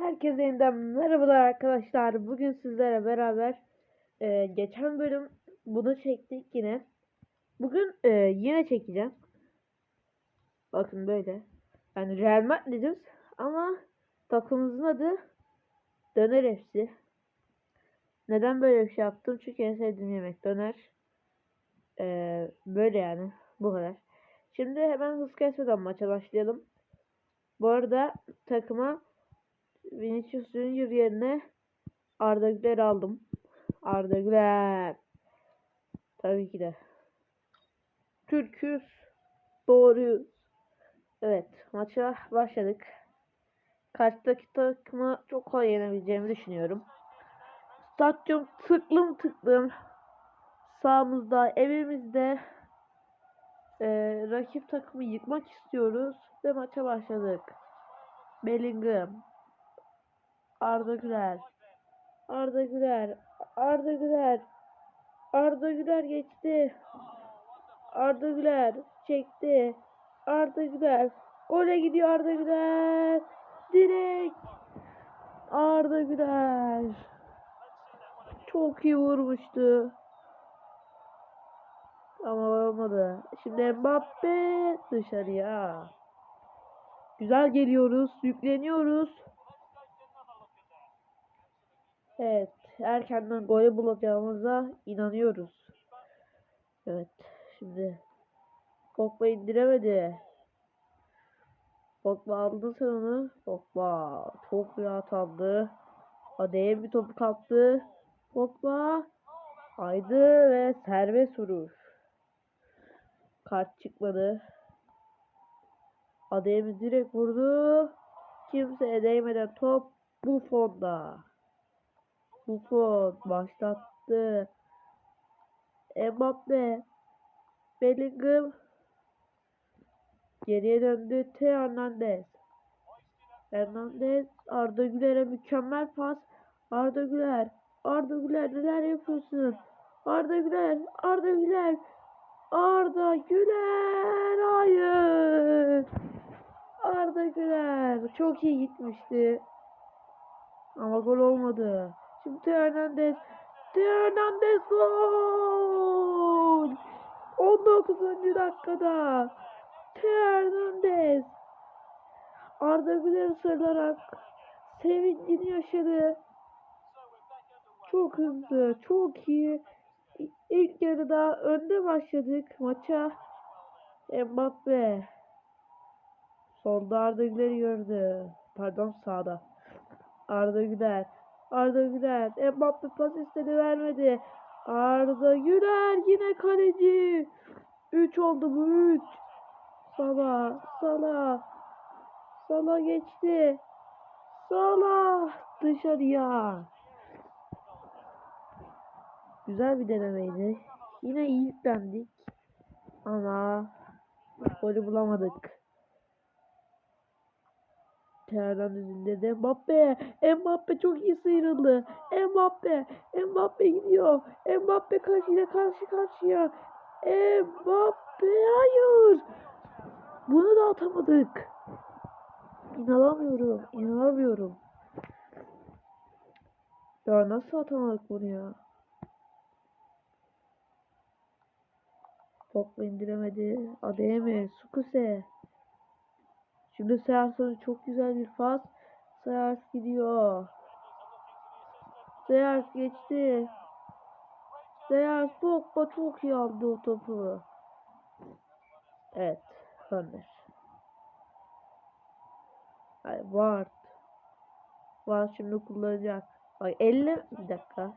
Herkese yeniden merhabalar arkadaşlar. Bugün sizlere beraber e, geçen bölüm bunu çektik yine. Bugün e, yine çekeceğim. Bakın böyle. Yani Real Madrid'iz ama takımımızın adı Döner FC. Neden böyle bir şey yaptım? Çünkü en sevdiğim yemek döner. E, böyle yani. Bu kadar. Şimdi hemen hız kesmeden maça başlayalım. Bu arada takıma Vinicius Junior yerine Arda Güler aldım. Arda Güler. Tabii ki de. Türküz. Doğruyuz. Evet. Maça başladık. Karşıdaki takımı çok kolay yenebileceğimi düşünüyorum. Stadyum tıklım tıklım. Sağımızda, evimizde eee, rakip takımı yıkmak istiyoruz ve maça başladık. Bellingham, Arda Güler. Arda Güler. Arda Güler. Arda Güler geçti. Arda Güler çekti. Arda Güler. Gole gidiyor Arda Güler. Direkt. Arda Güler. Çok iyi vurmuştu. Ama olmadı. Şimdi Mbappe dışarıya. Güzel geliyoruz. Yükleniyoruz. Evet. Erkenden golü bulacağımıza inanıyoruz. Evet. Şimdi Pogba indiremedi. Pogba aldın sen onu. Pogba çok rahat aldı. Adeye bir topu kaptı. Pogba haydi ve serbest vuruş. Kart çıkmadı. Adeyemi direkt vurdu. Kimseye değmeden top bu fonda. Buffon başlattı. Mbappe. Bellingham. Geriye döndü. Teo Hernandez. Hernandez. Arda Güler'e mükemmel pas. Arda Güler. Arda Güler neler yapıyorsun? Arda Güler. Arda Güler. Arda Güler. Hayır. Arda Güler. Çok iyi gitmişti. Ama gol olmadı. Şimdi Teo Hernandez. Teo Hernandez gol. 19. dakikada. Teo Hernandez. Arda Güler sarılarak sevincini yaşadı. Çok hızlı, çok iyi. İlk yarıda önde başladık maça. Mbappe. Solda Arda Güler'i gördü. Pardon sağda. Arda Güler. Arda Güler. Mbappe pas istedi vermedi. Arda Güler yine kaleci. 3 oldu bu 3. Salah. Salah. Salah geçti. Salah dışarıya. Güzel bir denemeydi. Yine iyi yüklendik. Ama golü bulamadık. Hernandez indirdi. Mbappe. Mbappe çok iyi sıyrıldı. Mbappe. Mbappe gidiyor. Mbappe karşıya karşı karşıya. Mbappe hayır. Bunu da atamadık. İnanamıyorum. İnanamıyorum. Ya nasıl atamadık bunu ya? Pogba indiremedi. Adeyemi. Sukuse. Şimdi Sears'ın çok güzel bir pas. Sears gidiyor. Sears geçti. Sears Pogba çok iyi aldı o topu. Evet. Korner. Ay Ward. Ward şimdi kullanacak. Ay 50 bir dakika.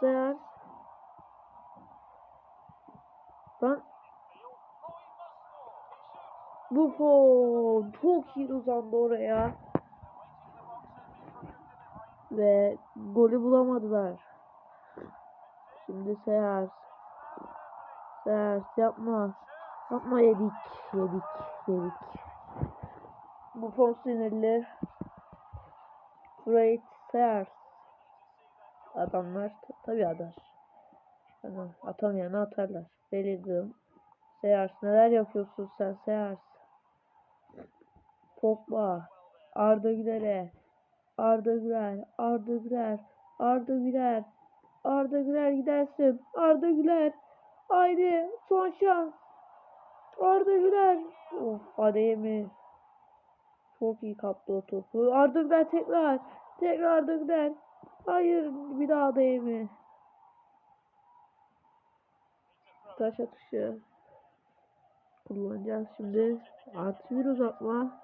Sears. Lan Buffon çok iyi uzandı oraya. Ve golü bulamadılar. Şimdi Sears. Sears yapma. Yapma yedik. Yedik. Yedik. Buffon sinirli. Great Sears. Adamlar tabi atar. Yani atamayanı atarlar. Bellingham. Sears neler yapıyorsun sen Sears? Pogba. Arda Güler'e. Arda Güler, Arda Güler, Arda Güler, Arda Güler gidersin. Arda Güler. Haydi son şans. Arda Güler. Of Ademi. Çok iyi kaptı o topu. Arda Güler tekrar. Tekrar Arda Güler. Hayır bir daha Ademi. Taş atışı. Kullanacağız şimdi. Artı bir uzatma.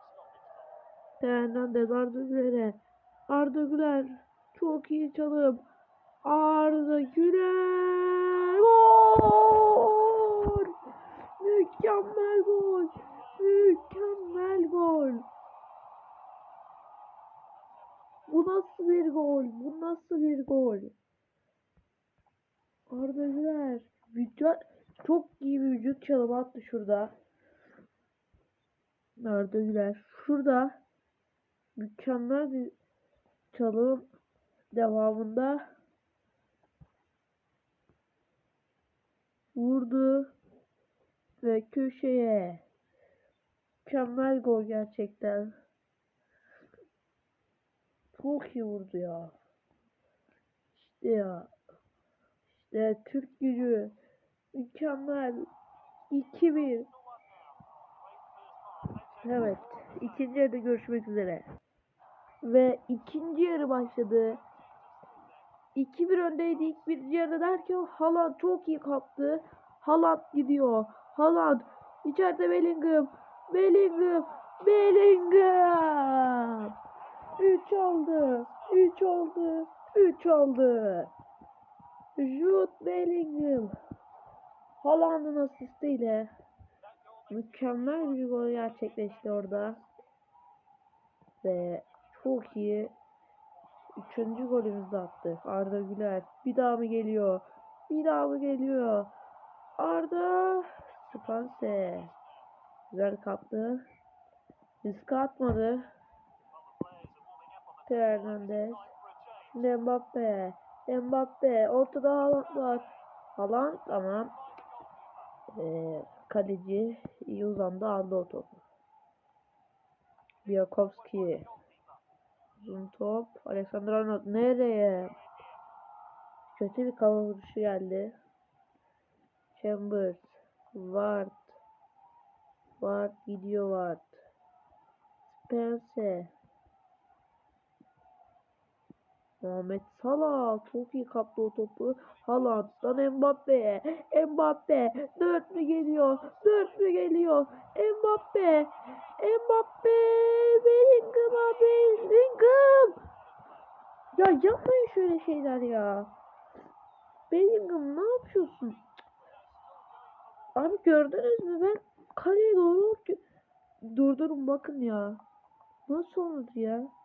Fernandez Arda Güler'e. Arda Güler. Çok iyi çalım. Arda Güler. Gol! Mükemmel gol. Mükemmel gol. Bu nasıl bir gol? Bu nasıl bir gol? Arda Güler. Vücut, çok iyi bir vücut çalımı attı şurada. Arda Güler. Şurada mükemmel bir çalım devamında vurdu ve köşeye mükemmel gol gerçekten. Çok iyi vurdu ya. İşte ya. İşte Türk gücü mükemmel 2-1 Evet. ikinci yarıda görüşmek üzere. Ve ikinci yarı başladı. 2-1 öndeydik. Birinci yarıda derken Haaland çok iyi kaptı. Haaland gidiyor. Haaland. içeride Bellingham. Bellingham. Bellingham. 3 oldu. 3 oldu. 3 oldu. Jude Bellingham. Haaland'ın asistiyle mükemmel bir gol gerçekleşti orada. Ve çok iyi üçüncü golümüzü attı. Arda Güler. Bir daha mı geliyor? Bir daha mı geliyor? Arda Spanse. Güzel kaptı. Riske atmadı. Fernandez. Şimdi Mbappe. Mbappe. Ortada Haaland var. Haaland ama eee kaleci iyi uzandı aldı o topu. Biakovski. Uzun top. Alexander Arnold nereye? Kötü bir kafa vuruşu geldi. Chambers. Ward. Ward gidiyor Ward. Spence. Muhammed Salah çok iyi kaptı o topu. Haaland'dan Mbappe. Mbappe. Dört mü geliyor? Dört mü geliyor? Mbappe. Mbappe. Bellingham Bellingham. Ya yapmayın şöyle şeyler ya. Bellingham ne yapıyorsun? Abi gördünüz mü ben kaleye doğru durdurun bakın ya. Nasıl oldu ya?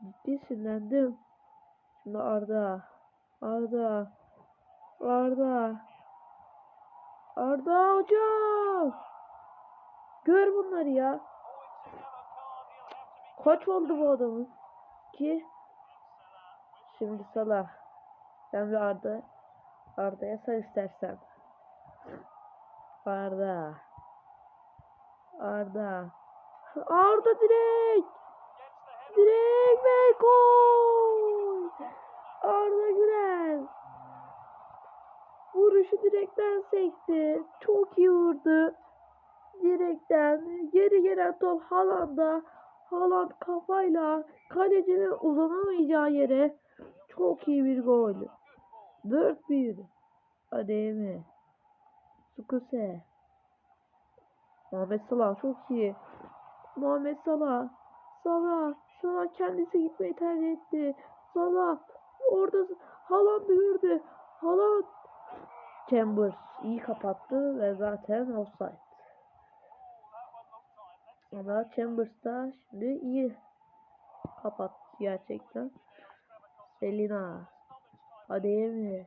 Ciddi sinirlendim. Şimdi Arda. Arda. Arda. Arda hocam. Gör bunları ya. Kaç oldu bu adamın? Ki. Şimdi Salah. Sen bir Arda. Arda'ya sar istersen. Arda. Arda. Arda direkt. Direkt ve gol. Arda Güler. Vuruşu direkten sekti. Çok iyi vurdu. Direkten geri gelen top Haaland'a. Haaland kafayla kalecinin uzanamayacağı yere çok iyi bir gol. 4-1. Ademi. Sukuse. Muhammed Salah çok iyi. Muhammed Salah. Salah. Salah kendisi gitmeyi tercih etti. Salah. Orada Haaland'ı gördü. Haaland. Chambers iyi kapattı ve zaten offside. Ama Chambers da şimdi iyi kapattı gerçekten. Selina. Ademi.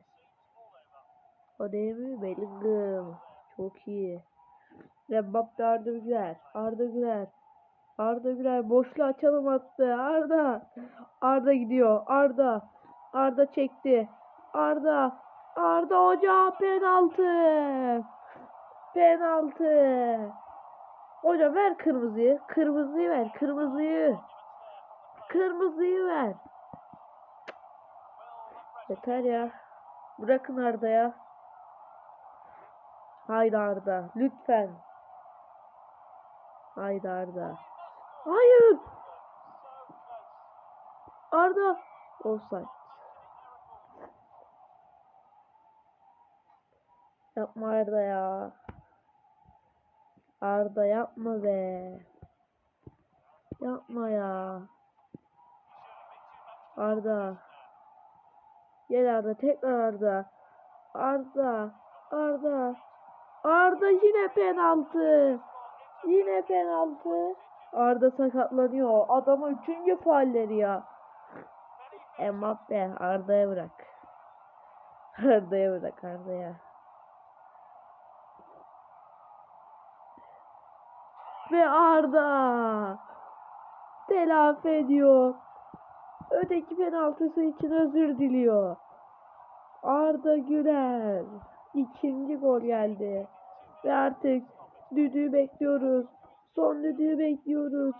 Ademi Bellingham. Çok iyi. Ve Mbappe Arda Güler. Arda Güler. Arda Güler boşluğa açalım attı. Arda. Arda gidiyor. Arda. Arda çekti. Arda. Arda hoca penaltı. Penaltı. Hocam ver kırmızıyı. Kırmızıyı ver. Kırmızıyı. Kırmızıyı ver. Yeter ya. Bırakın Arda'ya. Haydi Arda. Lütfen. Haydi Arda. Hayır. Arda. Offside. Yapma Arda ya. Arda yapma be. Yapma ya. Arda. Gel Arda tekrar Arda. Arda. Arda. Arda yine penaltı. Yine penaltı. Arda sakatlanıyor. Adama üçüncü faalleri ya. Mbappe Arda'ya bırak. Arda'ya bırak Arda'ya. Ve Arda telafi ediyor. Öteki penaltısı için özür diliyor. Arda Güler ikinci gol geldi. Ve artık düdüğü bekliyoruz. Son düdüğü bekliyoruz.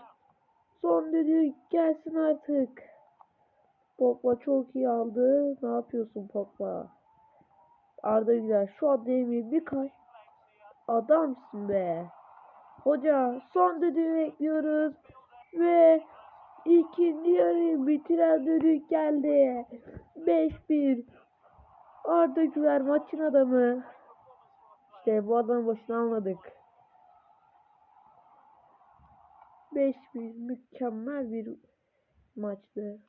Son düdüğü gelsin artık. Pogba çok iyi aldı. Ne yapıyorsun Pogba? Arda Güler şu an değil bir kay. Adamsın be. Hoca son düdüğü bekliyoruz. Ve ikinci yarıyı bitiren düdük geldi. 5-1. Arda Güler maçın adamı. İşte bu adamı boşuna almadık. 5-1 mükemmel bir maçtı.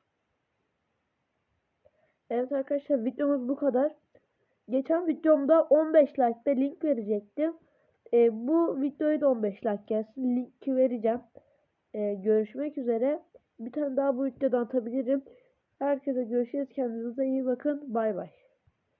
Evet arkadaşlar videomuz bu kadar. Geçen videomda 15 like'da link verecektim. E, bu videoyu da 15 like gelsin. Linki vereceğim. E, görüşmek üzere. Bir tane daha bu videodan atabilirim. Herkese görüşürüz. Kendinize iyi bakın. Bay bay.